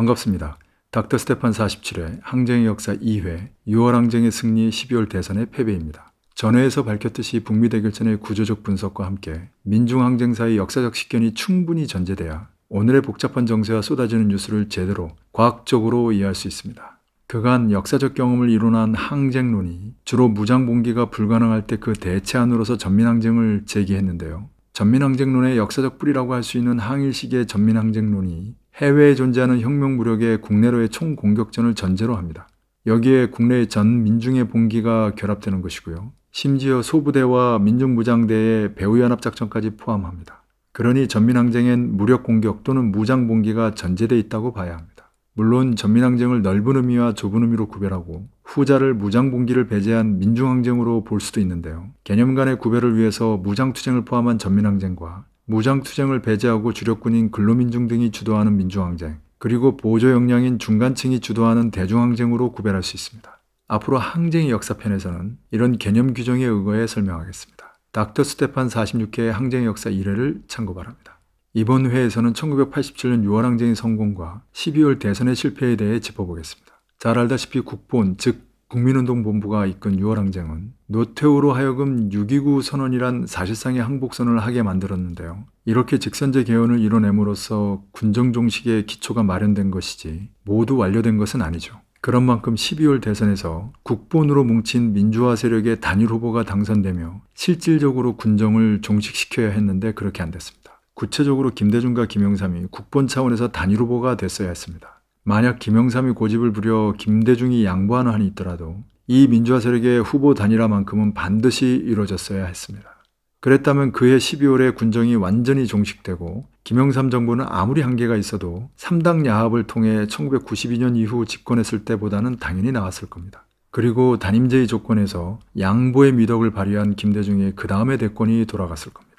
반갑습니다. 닥터 스테판 47회 항쟁의 역사 2회 6월 항쟁의 승리 12월 대선의 패배입니다. 전회에서 밝혔듯이 북미 대결전의 구조적 분석과 함께 민중 항쟁사의 역사적 식견이 충분히 전제돼야 오늘의 복잡한 정세와 쏟아지는 뉴스를 제대로 과학적으로 이해할 수 있습니다. 그간 역사적 경험을 이론한 항쟁론이 주로 무장봉기가 불가능할 때 그 대체안으로서 전민항쟁을 제기했는데요. 전민항쟁론의 역사적 뿌리라고 할 수 있는 항일시기의 전민항쟁론이 해외에 존재하는 혁명 무력의 국내로의 총공격전을 전제로 합니다. 여기에 국내의 전 민중의 봉기가 결합되는 것이고요. 심지어 소부대와 민중무장대의 배후연합작전까지 포함합니다. 그러니 전민항쟁엔 무력 공격 또는 무장 봉기가 전제돼 있다고 봐야 합니다. 물론 전민항쟁을 넓은 의미와 좁은 의미로 구별하고 후자를 무장 봉기를 배제한 민중항쟁으로 볼 수도 있는데요. 개념 간의 구별을 위해서 무장투쟁을 포함한 전민항쟁과 무장투쟁을 배제하고 주력군인 근로민중 등이 주도하는 민중항쟁, 그리고 보조 역량인 중간층이 주도하는 대중항쟁으로 구별할 수 있습니다. 앞으로 항쟁의 역사편에서는 이런 개념 규정에 의거해 설명하겠습니다. 닥터 스테판 46회의 항쟁의 역사 1회를 참고 바랍니다. 이번 회에서는 1987년 6월 항쟁의 성공과 12월 대선의 실패에 대해 짚어보겠습니다. 잘 알다시피 국본, 즉 국민운동본부가 이끈 6월 항쟁은 노태우로 하여금 6.29 선언이란 사실상의 항복선을 하게 만들었는데요. 이렇게 직선제 개헌을 이뤄냄으로써 군정 종식의 기초가 마련된 것이지 모두 완료된 것은 아니죠. 그런 만큼 12월 대선에서 국본으로 뭉친 민주화 세력의 단일 후보가 당선되며 실질적으로 군정을 종식시켜야 했는데 그렇게 안 됐습니다. 구체적으로 김대중과 김영삼이 국본 차원에서 단일 후보가 됐어야 했습니다. 만약 김영삼이 고집을 부려 김대중이 양보하는 한이 있더라도 이 민주화 세력의 후보 단일화만큼은 반드시 이루어졌어야 했습니다. 그랬다면 그해 12월에 군정이 완전히 종식되고 김영삼 정부는 아무리 한계가 있어도 3당 야합을 통해 1992년 이후 집권했을 때보다는 당연히 나왔을 겁니다. 그리고 단임제의 조건에서 양보의 미덕을 발휘한 김대중의 그 다음의 대권이 돌아갔을 겁니다.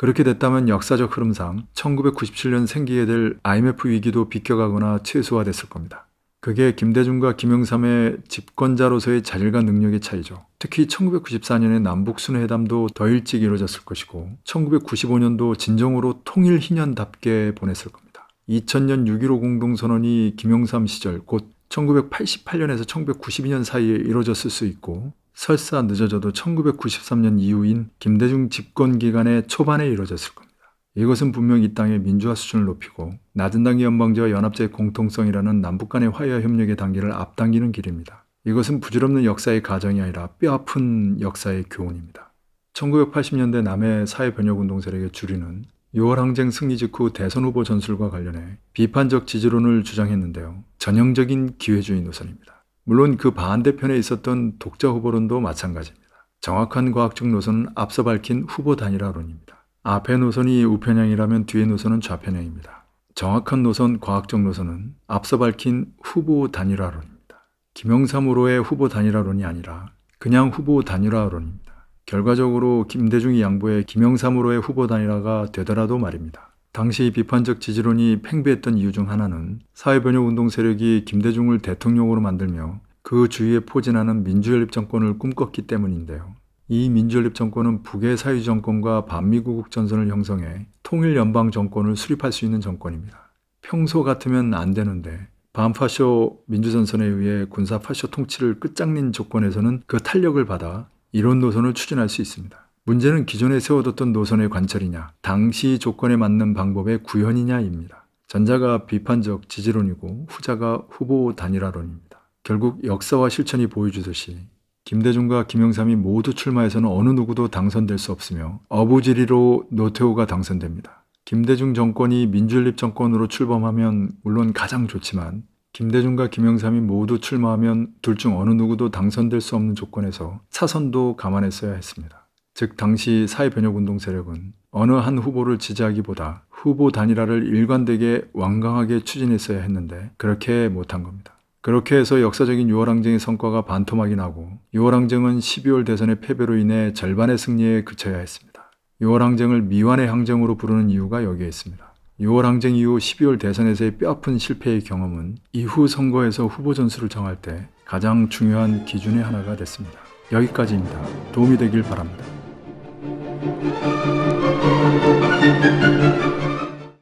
그렇게 됐다면 역사적 흐름상 1997년 생기게 될 IMF 위기도 비껴가거나 최소화됐을 겁니다. 그게 김대중과 김영삼의 집권자로서의 자질과 능력의 차이죠. 특히 1994년의 남북순회회담도 더 일찍 이루어졌을 것이고 1995년도 진정으로 통일 희년답게 보냈을 겁니다. 2000년 6.15 공동선언이 김영삼 시절 곧 1988년에서 1992년 사이에 이루어졌을 수 있고 설사 늦어져도 1993년 이후인 김대중 집권 기간의 초반에 이뤄졌을 겁니다. 이것은 분명 이 땅의 민주화 수준을 높이고 낮은 단계 연방제와 연합제의 공통성이라는 남북 간의 화해와 협력의 단계를 앞당기는 길입니다. 이것은 부질없는 역사의 가정이 아니라 뼈아픈 역사의 교훈입니다. 1980년대 남해 사회변혁운동 세력의 주류는 6월 항쟁 승리 직후 대선 후보 전술과 관련해 비판적 지지론을 주장했는데요. 전형적인 기회주의 노선입니다. 물론 그 반대편에 있었던 독자 후보론도 마찬가지입니다. 정확한 과학적 노선은 앞서 밝힌 후보 단일화론입니다. 앞의 노선이 우편향이라면 뒤의 노선은 좌편향입니다. 정확한 노선, 과학적 노선은 앞서 밝힌 후보 단일화론입니다. 김영삼으로의 후보 단일화론이 아니라 그냥 후보 단일화론입니다. 결과적으로 김대중이 양보해 김영삼으로의 후보 단일화가 되더라도 말입니다. 당시 비판적 지지론이 팽배했던 이유 중 하나는 사회변혁운동 세력이 김대중을 대통령으로 만들며 그 주위에 포진하는 민주연립 정권을 꿈꿨기 때문인데요. 이 민주연립 정권은 북의 사회 정권과 반미구국 전선을 형성해 통일 연방 정권을 수립할 수 있는 정권입니다. 평소 같으면 안 되는데 반파쇼 민주전선에 의해 군사 파쇼 통치를 끝장낸 조건에서는 그 탄력을 받아 이런 노선을 추진할 수 있습니다. 문제는 기존에 세워뒀던 노선의 관철이냐, 당시 조건에 맞는 방법의 구현이냐입니다. 전자가 비판적 지지론이고 후자가 후보 단일화론입니다. 결국 역사와 실천이 보여주듯이 김대중과 김영삼이 모두 출마해서는 어느 누구도 당선될 수 없으며 어부지리로 노태우가 당선됩니다. 김대중 정권이 민주연립 정권으로 출범하면 물론 가장 좋지만 김대중과 김영삼이 모두 출마하면 둘 중 어느 누구도 당선될 수 없는 조건에서 차선도 감안했어야 했습니다. 즉 당시 사회변혁운동 세력은 어느 한 후보를 지지하기보다 후보 단일화를 일관되게 완강하게 추진했어야 했는데 그렇게 못한 겁니다. 그렇게 해서 역사적인 6월 항쟁의 성과가 반토막이 나고 6월 항쟁은 12월 대선의 패배로 인해 절반의 승리에 그쳐야 했습니다. 6월 항쟁을 미완의 항쟁으로 부르는 이유가 여기에 있습니다. 6월 항쟁 이후 12월 대선에서의 뼈아픈 실패의 경험은 이후 선거에서 후보 전술을 정할 때 가장 중요한 기준의 하나가 됐습니다. 여기까지입니다. 도움이 되길 바랍니다.